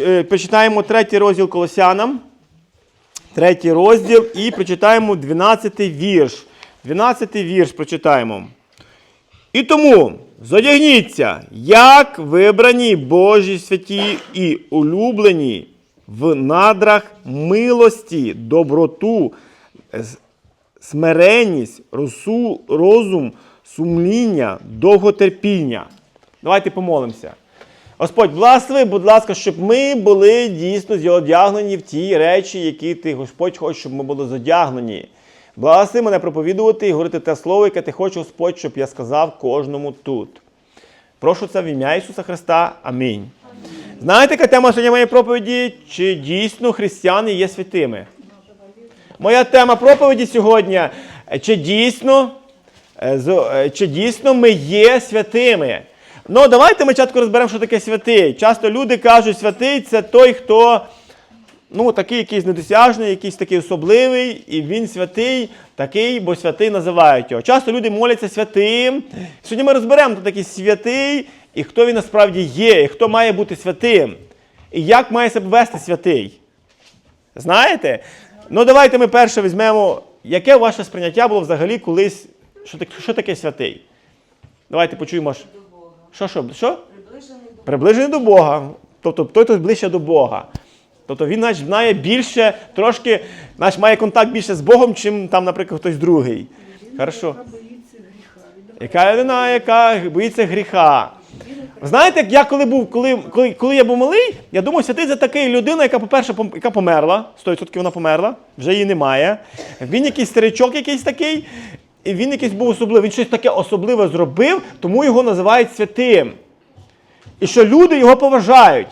Е, Прочитаємо третій розділ Колосянам. Третій розділ і прочитаємо 12 вірш. 12 вірш прочитаємо. І тому зодягніться, як вибрані Божі святі і улюблені в надрах милості, доброту, смиренність, розум, сумління, довготерпіння. Давайте помолимося. Господь, благослови, будь ласка, щоб ми були дійсно зодягнені в ті речі, які ти, Господь, хочеш, щоб ми були зодягнені. Благослови мене проповідувати і говорити те слово, яке ти хочеш, Господь, щоб я сказав кожному тут. Прошу це в ім'я Ісуса Христа. Амінь. Знаєте, яка тема сьогодні моєї проповіді? Чи дійсно християни є святими? Моя тема проповіді сьогодні. е, Чи дійсно, е, е, чи дійсно ми є святими? Ну, давайте ми чатку розберемо, що таке святий. Часто люди кажуть, святий це той, хто ну, такий якийсь недосяжний, якийсь такий особливий, і він святий, такий, бо святий називають його. Часто люди моляться святим. Сьогодні ми розберемо, хто такий святий, і хто він насправді є, і хто має бути святим, і як має себе вести святий. Знаєте? Ну, давайте ми перше візьмемо, яке ваше сприйняття було взагалі колись, що що таке святий? Давайте почуємо. Що, що, що? Приближений до Бога. Тобто той, хто ближче до Бога. Тобто він значить, знає більше, трошки значить, має контакт більше з Богом, чим там, наприклад, хтось другий. Хорошо. Яка людина, яка боїться гріха. Знаєте, я коли був, коли, коли, коли я був малий, я думав, святий це така людина, яка, по-перше, яка померла. 100% вона померла, вже її немає. Він якийсь старичок якийсь такий, він якийсь був особливий. Він щось таке особливе зробив, тому його називають святим. І що люди його поважають.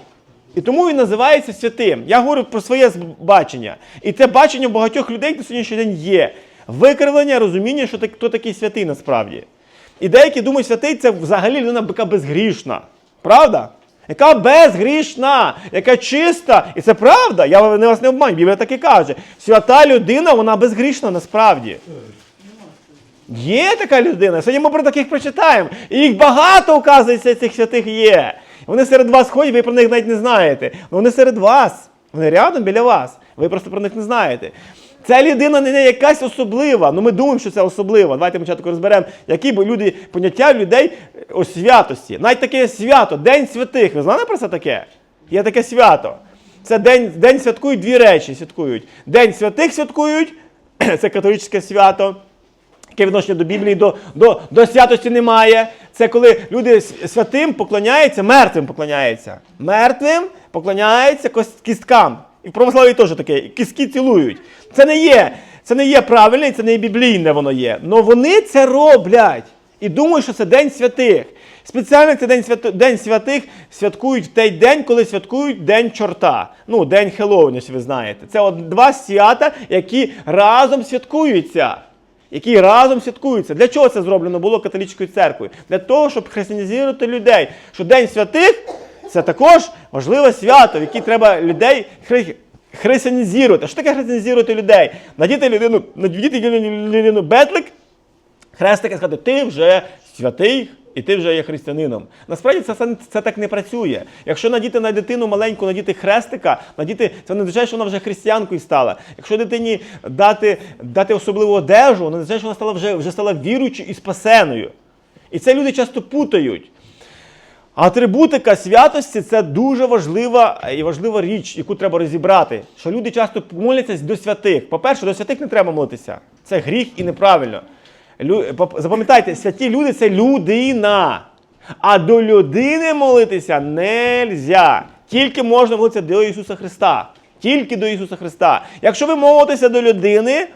І тому він називається святим. Я говорю про своє бачення. І це бачення багатьох людей на сьогоднішній день є. Викривлення, розуміння, що хто такий святий насправді. І деякі думають, святий це взагалі людина, яка безгрішна. Правда? Яка безгрішна, яка чиста. І це правда. Я вас не обманю. Біблія так і каже. Свята людина, вона безгрішна насправді. Є така людина. Сьогодні ми про таких прочитаємо. І їх багато, оказується, цих святих є. Вони серед вас ходять, ви про них навіть не знаєте. Ну вони серед вас. Вони рядом біля вас. Ви просто про них не знаєте. Ця людина не якась особлива. Ну ми думаємо, що це особлива. Давайте ми спочатку розберемо, які люди поняття людей о святості. Навіть таке свято, День святих. Ви знали про це таке? Є таке свято. Це день, день святкують дві речі. Святкують. День святих святкують, це католицьке свято яке відношення до Біблії, до, до, до святості немає. Це коли люди святим поклоняються, мертвим поклоняються. Мертвим поклоняються кісткам. І в православі теж таке, кістки цілують. Це не є, це не є правильне, це не є біблійне воно є. Але вони це роблять. І думають, що це День святих. Спеціально цей день, свято, день святих святкують в той день, коли святкують День чорта. Ну, День Хеллоуіна, якщо ви знаєте. Це от два свята, які разом святкуються які разом святкуються. Для чого це зроблено було католицькою церквою? Для того, щоб християнізувати людей. Що День святих це також важливе свято, в яке треба людей хри... християнізувати. Що таке християнізувати людей? Надіти людину, надіти людину бетлик, хрестик і сказати, ти вже святий. І ти вже є християнином. Насправді це, це, так не працює. Якщо надіти на дитину маленьку, надіти хрестика, надіти, це не означає, що вона вже християнкою стала. Якщо дитині дати, дати особливу одежу, не означає, що вона стала вже, вже стала віруючою і спасеною. І це люди часто путають. Атрибутика святості це дуже важлива і важлива річ, яку треба розібрати. Що люди часто моляться до святих. По-перше, до святих не треба молитися. Це гріх і неправильно. Запам'ятайте, святі люди це людина. А до людини молитися нельзя. Тільки можна молитися до Ісуса Христа. Тільки до Ісуса Христа. Якщо ви молитеся до людини,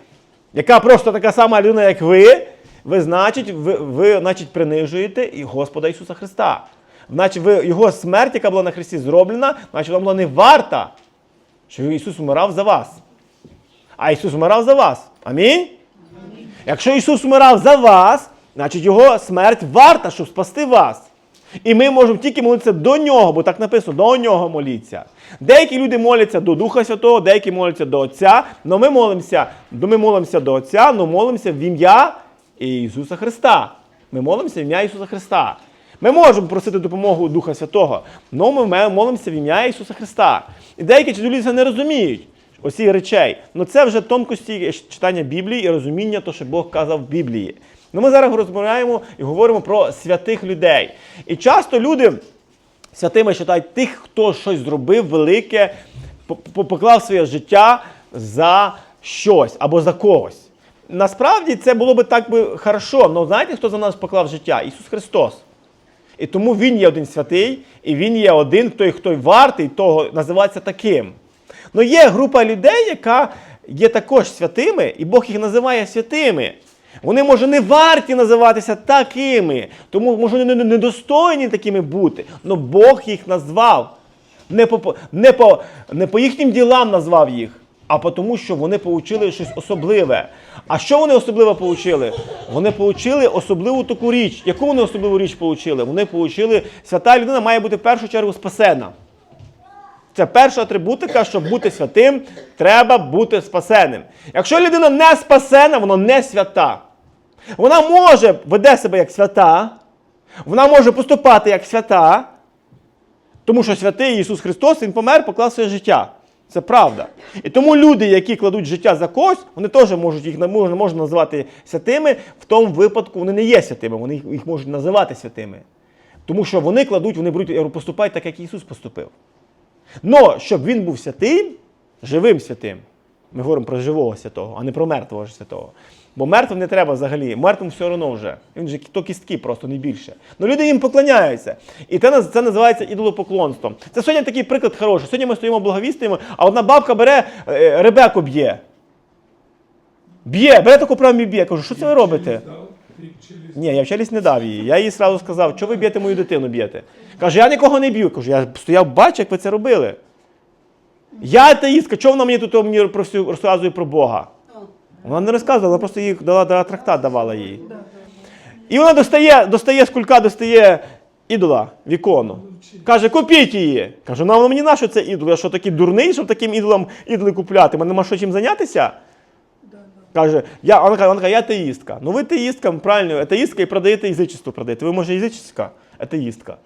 яка просто така сама людина, як ви, ви, значить, ви, ви значить, принижуєте і Господа Ісуса Христа. Значить, ви, Його смерть, яка була на Христі зроблена, значить, вона була не варта, що Ісус вмирав за вас. А Ісус вмирав за вас. Амінь? Якщо Ісус вмирав за вас, значить Його смерть варта, щоб спасти вас. І ми можемо тільки молитися до нього, бо так написано, до нього моліться. Деякі люди моляться до Духа Святого, деякі моляться до Отця, але ми молимося, ми молимося до Отця, але молимося в ім'я Ісуса Христа. Ми молимося в ім'я Ісуса Христа. Ми можемо просити допомогу Духа Святого, але ми молимося в ім'я Ісуса Христа. І деякі чоловіки це не розуміють. Осі речей. Ну це вже тонкості читання Біблії і розуміння того, що Бог казав в Біблії. Ну ми зараз розмовляємо і говоримо про святих людей. І часто люди святими вважають тих, хто щось зробив велике, по- по- поклав своє життя за щось або за когось. Насправді це було би так би хорошо, але знаєте, хто за нас поклав життя? Ісус Христос. І тому Він є один святий, і Він є один, той, хто вартий того називається таким. Ну є група людей, яка є також святими, і Бог їх називає святими. Вони, може, не варті називатися такими, тому, може, вони не- недостойні такими бути. але Бог їх назвав. Не по, не, по, не по їхнім ділам назвав їх, а тому, що вони получили щось особливе. А що вони особливо получили? Вони получили особливу таку річ. Яку вони особливу річ получили? Вони получили, свята людина має бути в першу чергу спасена. Це перша атрибутика, щоб бути святим, треба бути спасеним. Якщо людина не спасена, вона не свята. Вона може веде себе як свята, вона може поступати як свята, тому що святий Ісус Христос Він помер, поклав своє життя. Це правда. І тому люди, які кладуть життя за когось, вони теж можуть їх можна, можна назвати святими. В тому випадку вони не є святими, вони їх- їх можуть називати святими. Тому що вони кладуть, вони беруть поступають так, як Ісус поступив. Но щоб він був святим, живим святим. Ми говоримо про живого святого, а не про мертвого ж святого. Бо мертвим не треба взагалі, мертвим все одно вже. Він же то кістки просто не більше. Ну люди їм поклоняються. І це, це називається ідолопоклонством. Це сьогодні такий приклад хороший. Сьогодні ми стоїмо благовістуємо, а одна бабка бере е, Ребеку б'є. Б'є, бере таку прямо і б'є. Кажу, що це ви робите? Ні, я в челюсть не дав її. Я їй одразу сказав, що ви б'єте мою дитину б'єте. Каже, я нікого не б'ю. Кажу, я стояв, бачу, як ви це робили. Я атеїстка, чого вона мені тут мені про всю розказує про Бога? Вона не розказувала, вона просто їй дала, дала трактат, давала їй. І вона достає, достає з кулька, достає ідола в ікону. Каже, купіть її. Кажу, ну мені на що це ідол? Я що такий дурний, щоб таким ідолом ідоли купляти? Мене нема що чим зайнятися? Каже, я, вона каже, вона каже, я атеїстка. Ну ви атеїстка, правильно, атеїстка і продаєте язичество продаєте. Ви, може, язичська атеїстка.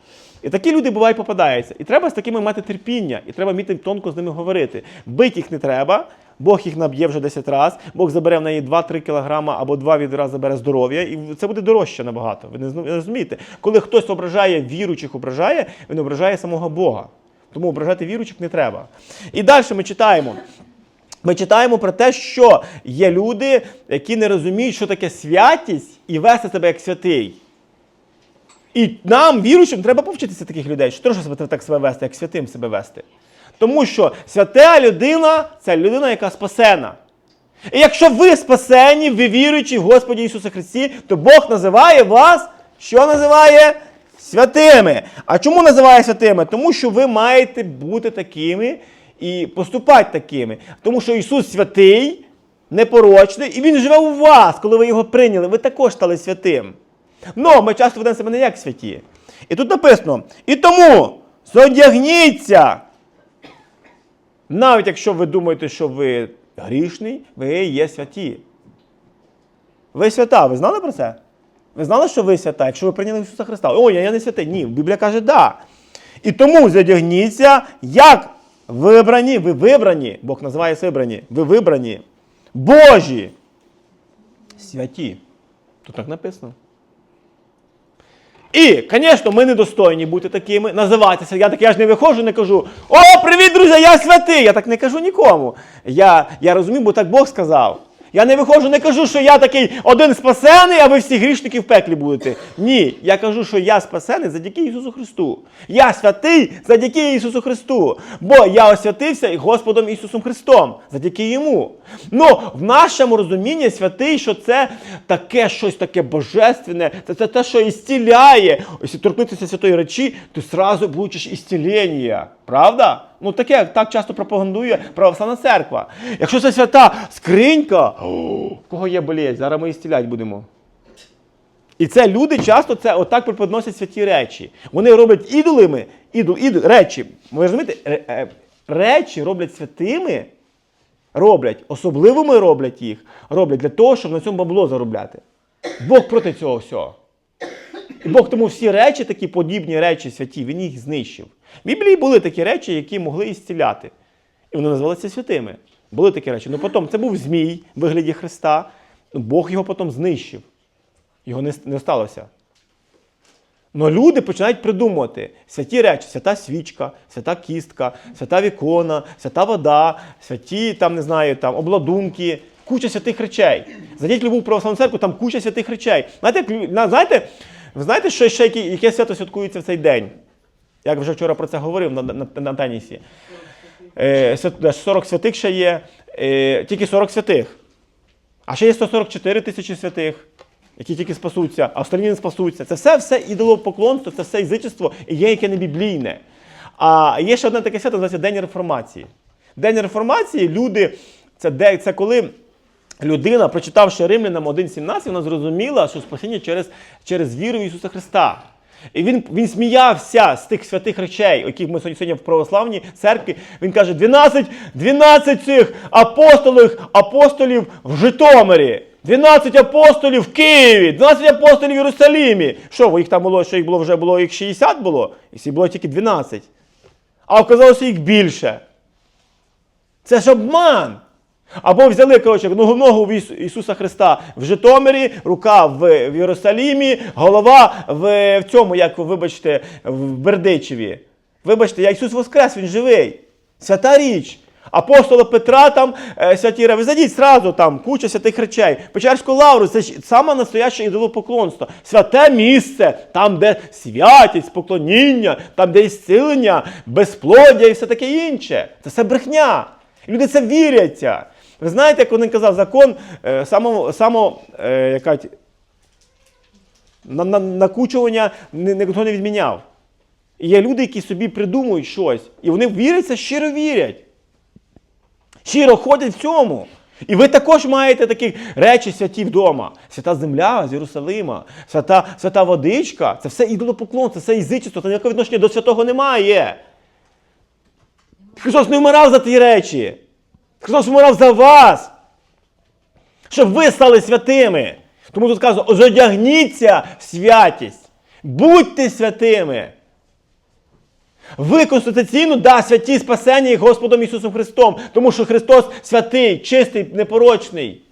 І такі люди бувають попадаються. І треба з такими мати терпіння, і треба вміти тонко з ними говорити. Бить їх не треба, Бог їх наб'є вже 10 разів, Бог забере в неї 2-3 кілограма або 2 відра забере здоров'я, і це буде дорожче набагато. Ви не розумієте? Коли хтось ображає віруючих, ображає, він ображає самого Бога. Тому ображати віруючих не треба. І далі ми читаємо. Ми читаємо про те, що є люди, які не розуміють, що таке святість і вести себе як святий. І нам, віруючим, треба повчитися таких людей, що теж себе так себе вести, як святим себе вести. Тому що свята людина це людина, яка спасена. І якщо ви спасені, ви віруючі в Господі Ісуса Христі, то Бог називає вас, що називає? Святими. А чому називає святими? Тому що ви маєте бути такими і поступати такими. Тому що Ісус святий, непорочний, і Він живе у вас, коли ви його прийняли. Ви також стали святим. Ну, ми часто ведемо себе не як святі. І тут написано: і тому зодягніться. Навіть якщо ви думаєте, що ви грішний, ви є святі. Ви свята, ви знали про це? Ви знали, що ви свята, якщо ви прийняли Ісуса Христа? Ой, я не святий. Ні, Біблія каже, да. І тому задягніться, як вибрані, ви вибрані, Бог називає вибрані, ви вибрані, Божі, святі. Тут так написано. І, звісно, ми не достойні бути такими, називатися. Я так я ж не виходжу, не кажу: О, привіт, друзі, я святий! Я так не кажу нікому. Я, я розумію, бо так Бог сказав. Я не виходжу, не кажу, що я такий один спасений, а ви всі грішники в пеклі будете. Ні, я кажу, що я спасений завдяки Ісусу Христу. Я святий завдяки Ісусу Христу. Бо я освятився Господом Ісусом Христом, завдяки Йому. Ну, в нашому розумінні святий, що це таке щось таке божественне, це, це те, що ісціляє. Якщо торкнутися святої речі, ти сразу получиш ісцілення. Правда? Ну таке так часто пропагандує православна церква. Якщо це свята скринька, в кого є болезнь, зараз ми ісцілять будемо. І це люди часто це отак преподносять святі речі. Вони роблять ідолами, ідол, ідол, речі. Ви розумієте, е, речі роблять святими, роблять, особливими роблять їх, роблять для того, щоб на цьому бабло заробляти. Бог проти цього всього. І Бог тому всі речі, такі подібні речі святі, він їх знищив. В Біблії були такі речі, які могли ісціляти. І вони називалися святими. Були такі речі. Ну потім це був Змій в вигляді Христа. Ну, Бог його потім знищив. Його не, сталося. Но люди починають придумувати святі речі, свята свічка, свята кістка, свята вікона, свята вода, святі там, не знаю, там, обладунки, куча святих речей. Зайдіть в любу православну церкву, там куча святих речей. Знаєте, знаєте, ви знаєте, що ще яке свято святкується в цей день? Як вже вчора про це говорив на, на, на тенісі. Е, свят- де ж 40 святих ще є, е, тільки 40 святих. А ще є 144 тисячі святих, які тільки спасуться, а остальні не спасуться. Це все все ідолопоклонство, це все язичество і є яке не біблійне. А є ще одне таке свято, називається День реформації. День реформації люди, це, де, це коли людина, прочитавши Римлянам 1.17, вона зрозуміла, що спасіння через, через віру в Ісуса Христа. І він, він сміявся з тих святих речей, яких ми сьогодні в православній церкві. Він каже: 12, 12 цих апостолів, апостолів в Житомирі, 12 апостолів в Києві, 12 апостолів в Єрусалимі. Що, їх там було, що їх було вже було їх 60 було, і було тільки 12. А оказалося їх більше. Це ж обман. Або взяли, коротше, ногу в Ісу- Ісуса Христа в Житомирі, рука в, в Єрусалімі, голова в, в цьому, як вибачте, в Бердичеві. Вибачте, я Ісус Воскрес, Він живий. Свята річ. Апостола Петра там, е, святі ви зайдіть зразу там, куча святих речей. Печерську лавру це ж саме настояще ідолопоклонство. Святе місце, там, де святість, поклоніння, там, де ісцілення, безплодя і все таке інше. Це все брехня. Люди це віряться. Ви знаєте, як він казав, закон е, само, само е, накучування ніхто не відміняв. І є люди, які собі придумують щось, і вони віряться, щиро вірять. Щиро ходять в цьому. І ви також маєте такі речі святі вдома. Свята земля з Єрусалима, свята, свята водичка це все ідолопоклонство, це все язичество, це ніякого відношення до святого немає. Христос не вмирав за ті речі. Христос вмирав за вас. Щоб ви стали святими. Тому тут сказано, зодягніться в святість. Будьте святими. Ви конституційно, да, святі спасені їх Господом Ісусом Христом, тому що Христос святий, чистий, непорочний.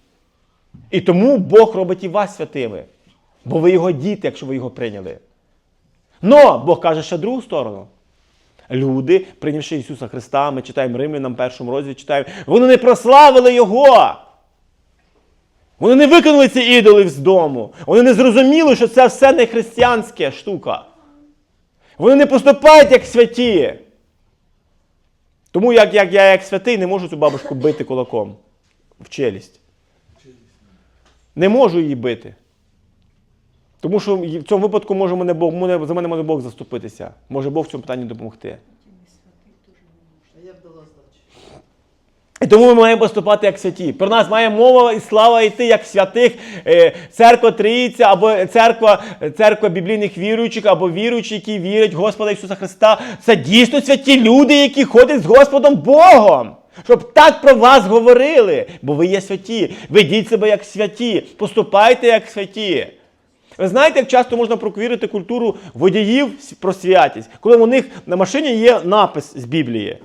І тому Бог робить і вас святими. Бо ви його діти, якщо ви його прийняли. Но Бог каже ще другу сторону. Люди, прийнявши Ісуса Христа, ми читаємо Римлянам першому розділі, читаємо, вони не прославили Його. Вони не викинули ці ідоли з дому. Вони не зрозуміли, що це все не християнська штука. Вони не поступають як святі. Тому як, як я, як святий, не можу цю бабушку бити кулаком в челюсть. Не можу її бити. Тому що в цьому випадку може мене Бог, мене- за мене може Бог заступитися. Може Бог в цьому питанні допомогти. І тому ми маємо поступати як святі. Про нас має мова і слава йти як святих. Е, Церква Трійця, або церква, церква біблійних віруючих, або віруючі, які вірять в Господа Ісуса Христа. Це дійсно святі люди, які ходять з Господом Богом. Щоб так про вас говорили, бо ви є святі. Ведіть себе як святі, поступайте як святі. Ви знаєте, як часто можна проквірити культуру водіїв про святість, коли у них на машині є напис з Біблії.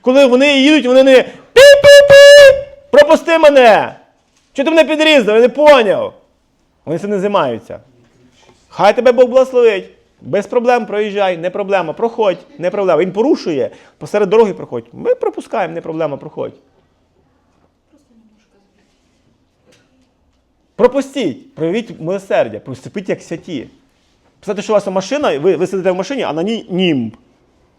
Коли вони їдуть, вони не пі-пі-пі, пропусти мене. Чи ти мене підрізав? Я не поняв. Вони це не займаються. Хай тебе Бог благословить. Без проблем проїжджай, не проблема. Проходь, не проблема. Він порушує, посеред дороги проходь. Ми пропускаємо, не проблема, проходь. Пропустіть, проявіть милосердя, поступіть як святі. Представте, що у вас машина, ви, ви сидите в машині, а на ній німб.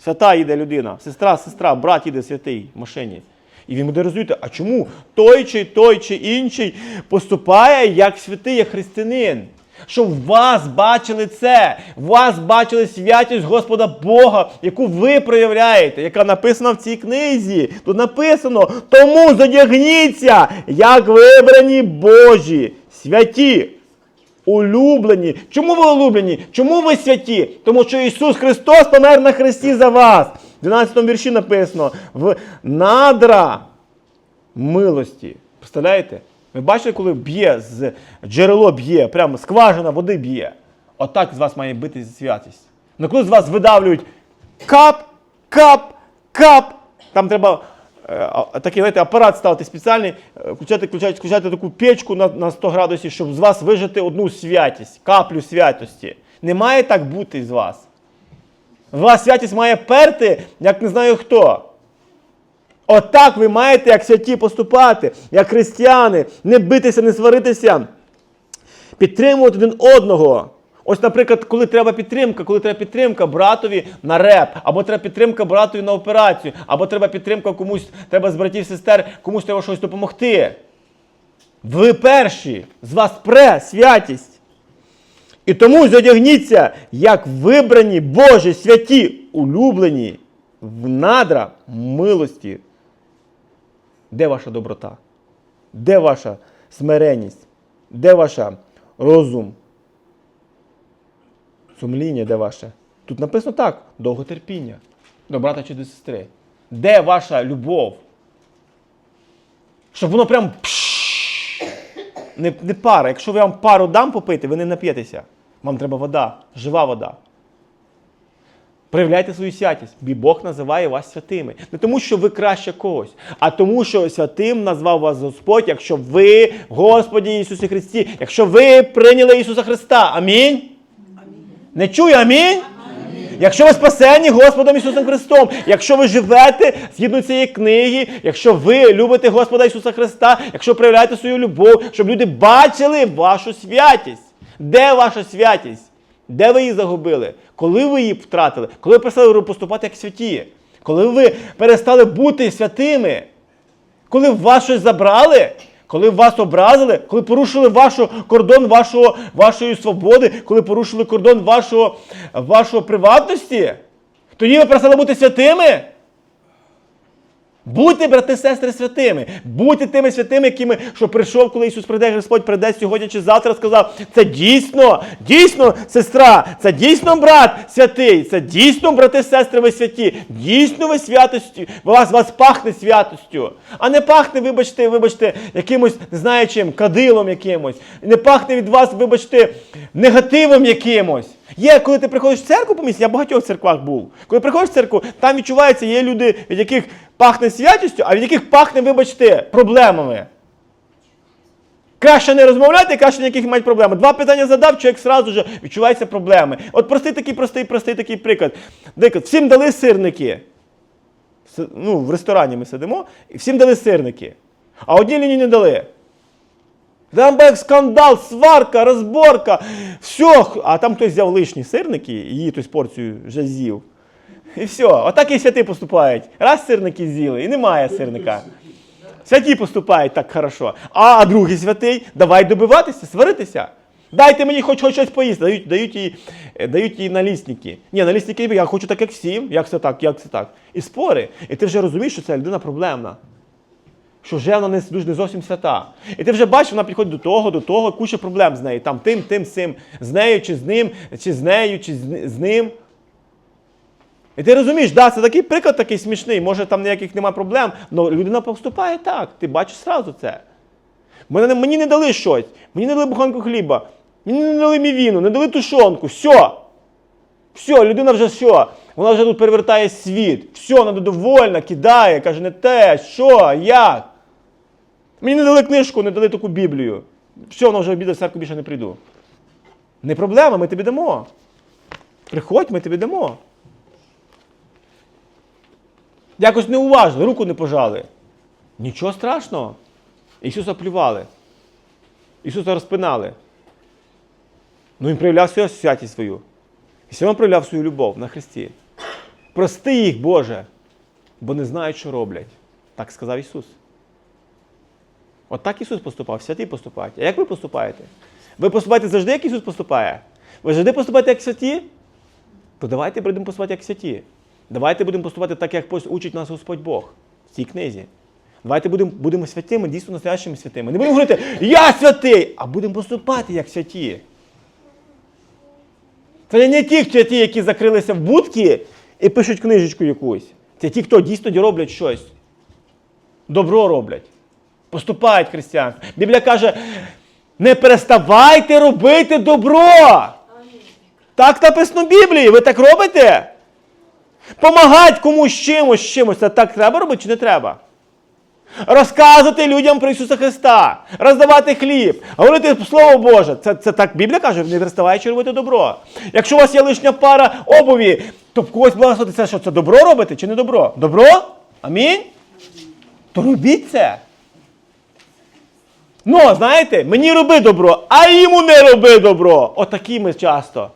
Свята їде людина, сестра, сестра, брат їде святий в машині. І він буде розуміти, а чому той чи той чи інший поступає як святий, як християнин. Щоб вас бачили це, вас бачили святість Господа Бога, яку ви проявляєте, яка написана в цій книзі. Тут написано: тому задягніться, як вибрані Божі, святі. Улюблені. Чому ви улюблені? Чому ви святі? Тому що Ісус Христос помер на хресті за вас. В 12 вірші написано: в надра милості. Представляєте? Ви бачите, коли б'є з джерело б'є, прямо скважина води б'є. Отак з вас має бити святість. Ну коли з вас видавлюють кап, кап, кап, там треба такий знаєте, апарат ставити спеціальний, е, включати, включати, включати таку печку на, на 100 градусів, щоб з вас вижити одну святість, каплю святості. Не має так бути з вас. З вас святість має перти, як не знаю хто. Отак ви маєте, як святі, поступати, як християни, не битися, не сваритися, підтримувати один одного. Ось, наприклад, коли треба підтримка, коли треба підтримка братові на реп, або треба підтримка братові на операцію, або треба підтримка комусь, треба з братів, сестер, комусь треба щось допомогти. Ви перші, з вас пре святість. І тому зодягніться, як вибрані Божі святі, улюблені в надра милості. Де ваша доброта? Де ваша смиреність? Де ваша розум? Сумління, де ваше? Тут написано так: довготерпіння до брата чи до сестри. Де ваша любов? Щоб воно прям не, не пара. Якщо я вам пару дам попити, ви не нап'єтеся. Вам треба вода, жива вода. Проявляйте свою святість, бо Бог називає вас святими. Не тому, що ви краще когось, а тому, що святим назвав вас Господь, якщо ви Господі Ісусі Христі, якщо ви прийняли Ісуса Христа. Амінь. Не чую, амінь? Якщо ви спасені Господом Ісусом Христом, якщо ви живете згідно цієї книги, якщо ви любите Господа Ісуса Христа, якщо проявляєте свою любов, щоб люди бачили вашу святість. Де ваша святість? Де ви її загубили? Коли ви її втратили? Коли ви перестали поступати як святі? Коли ви перестали бути святими? Коли вас щось забрали, коли вас образили, коли порушили вашу, кордон вашого, вашої свободи, коли порушили кордон вашого, вашого приватності, тоді ви перестали бути святими. Будьте, брати, сестри, святими. Будьте тими святими, якими, що прийшов, коли Ісус прийде, Господь прийде сьогодні чи завтра, сказав, це дійсно, дійсно, сестра, це дійсно брат святий, це дійсно, брати, сестри, ви святі, дійсно ви святості, вас, вас пахне святостю. А не пахне, вибачте, вибачте, якимось, не знаю чим, кадилом якимось. Не пахне від вас, вибачте, негативом якимось. Є, коли ти приходиш в церкву по місці, я в багатьох церквах був. Коли приходиш в церкву, там відчувається, є люди, від яких пахне святістю, а від яких пахне, вибачте, проблемами. Краще не розмовляти, краще ніяких мають проблеми. Два питання задав, чоловік сразу же відчуваються проблеми. От простий такий, простий, простий такий приклад. Диклад, всім дали сирники. Ну, в ресторані ми сидимо, і всім дали сирники. А одній лінії не дали. Там був скандал, сварка, розборка. Все. А там хтось взяв лишні сирники і її хтось порцію вже з'їв. І все. Отак і святи поступають. Раз сирники з'їли, і немає сирника. Святі поступають так хорошо. А, а другий святий, давай добиватися, сваритися. Дайте мені хоч, хоч щось поїсти. Дають, дають, їй, е, дають їй налісники. Ні, налісники, я хочу так, як всім. Як це так, як це так. І спори. І ти вже розумієш, що ця людина проблемна що вже вона не, не зовсім свята. І ти вже бачиш, вона підходить до того, до того, куча проблем з нею. Там тим, тим, сим, з нею, чи з ним, чи з нею, чи з, ним. І ти розумієш, да, це такий приклад такий смішний, може там ніяких немає проблем, але людина поступає так. Ти бачиш сразу це. Мене, не- мені не дали щось, мені не дали буханку хліба, мені не дали мівіну, не дали тушонку, все. Все, людина вже що? Вона вже тут перевертає світ. Все, вона довольна, кидає, каже, не те, що, як. Мені не дали книжку, не дали таку Біблію. Все, вона вже обіда в церкву більше не прийду. Не проблема, ми тобі дамо. Приходь, ми тобі дамо. Якось неуважно, руку не пожали. Нічого страшного. Ісуса плювали. Ісуса розпинали. Ну він проявляв свою святість свою. І все одно проявляв свою любов на Христі. Прости їх, Боже, бо не знають, що роблять. Так сказав Ісус. От Ісус поступав, святі поступають. А як ви поступаєте? Ви поступаєте завжди, як Ісус поступає? Ви завжди поступаєте як святі? То давайте будемо поступати як святі. Давайте будемо поступати так, як учить нас Господь Бог в цій книзі. Давайте будемо, будемо святими, дійсно настоящими святими. Не будемо говорити, я святий, а будемо поступати як святі. Це не ті святі, які закрилися в будки і пишуть книжечку якусь. Це ті, хто дійсно роблять щось. Добро роблять. Поступають християн. Біблія каже: не переставайте робити добро. Так написано в Біблії. Ви так робите? Помагати комусь чимось, чимось. Це так треба робити чи не треба? Розказувати людям про Ісуса Христа, роздавати хліб, говорити Слово Боже. Це, це так Біблія каже, не переставаючи робити добро. Якщо у вас є лишня пара обуві, то в когось благословити це що це добро робити чи не добро? Добро? Амінь? То робіть це. Ну, знаєте, мені роби добро, а йому не роби добро. Отакі ми часто.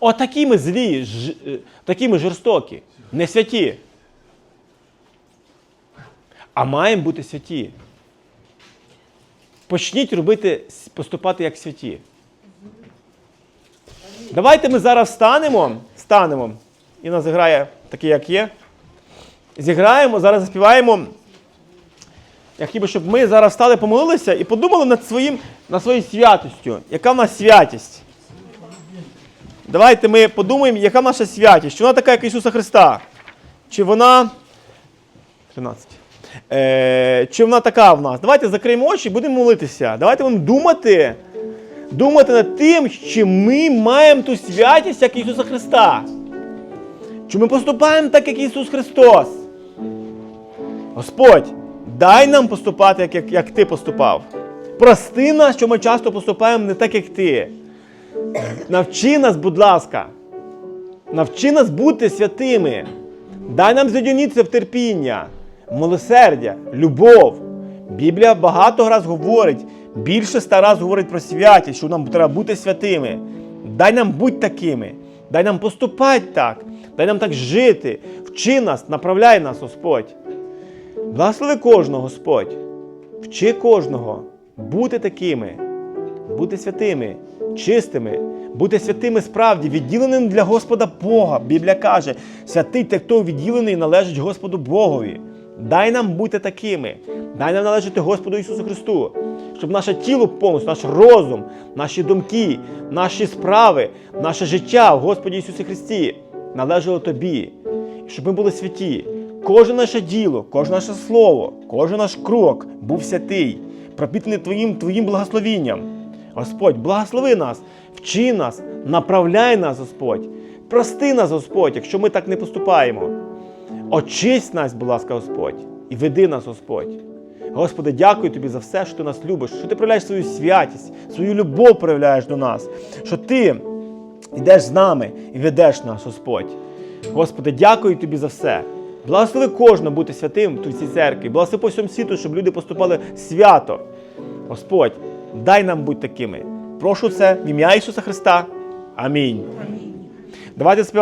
Отакі ми злі, ж, е, такі ми жорстокі, не святі. А маємо бути святі. Почніть робити, поступати як святі. Давайте ми зараз встанемо, станемо. І нас зіграє такий, як є. Зіграємо, зараз заспіваємо. Я хотів би, щоб ми зараз стали, помолилися і подумали над, своїм, над своєю святостю. Яка в нас святість? Давайте ми подумаємо, яка наша святість. Чи вона така, як Ісуса Христа? Чи вона. 13. Е, чи вона така в нас? Давайте закриємо очі і будемо молитися. Давайте будемо думати, думати над тим, чи ми маємо ту святість, як Ісуса Христа. Чи ми поступаємо так, як Ісус Христос? Господь, дай нам поступати, як, як, як Ти поступав. Прости нас, що ми часто поступаємо не так, як Ти. Навчи нас, будь ласка. Навчи нас бути святими. Дай нам задюнітися в терпіння, милосердя, любов. Біблія багато раз говорить, більше ста раз говорить про святість, що нам треба бути святими. Дай нам бути такими. Дай нам поступати так. Дай нам так жити. Вчи нас, направляй нас, Господь. Благослови кожного, Господь. Вчи кожного бути такими, бути святими, чистими, бути святими справді, відділеним для Господа Бога. Біблія каже, святий те, хто відділений, належить Господу Богові. Дай нам бути такими, дай нам належати Господу Ісусу Христу, щоб наше тіло повністю, наш розум, наші думки, наші справи, наше життя в Господі Ісусі Христі належало Тобі, щоб ми були святі. Кожне наше діло, кожне наше слово, кожен наш крок був святий, пропітаний Твоїм, Твоїм благословінням. Господь, благослови нас, вчи нас, направляй нас, Господь. Прости нас, Господь, якщо ми так не поступаємо. Очисть нас, будь ласка, Господь, і веди нас, Господь. Господи, дякую тобі за все, що ти нас любиш, що ти проявляєш свою святість, свою любов проявляєш до нас, що ти йдеш з нами і ведеш нас, Господь. Господи, дякую тобі за все. Благослови кожного бути святим в цій церкві. Благослови по всьому світу, щоб люди поступали свято. Господь, дай нам бути такими. Прошу це в ім'я Ісуса Христа. Амінь. Давайте співаємо.